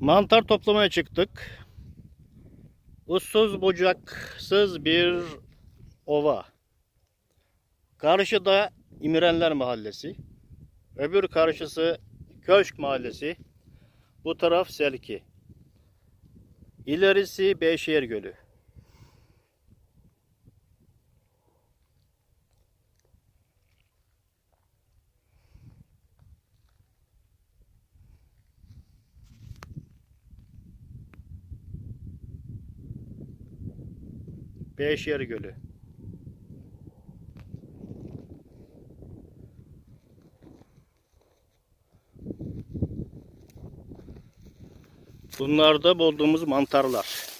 Mantar toplamaya çıktık. Ussuz bucaksız bir ova. Karşıda İmirenler Mahallesi. Öbür karşısı Köşk Mahallesi. Bu taraf Selki. İlerisi Beyşehir Gölü. Beyşehir Gölü. Bunlar da bulduğumuz mantarlar.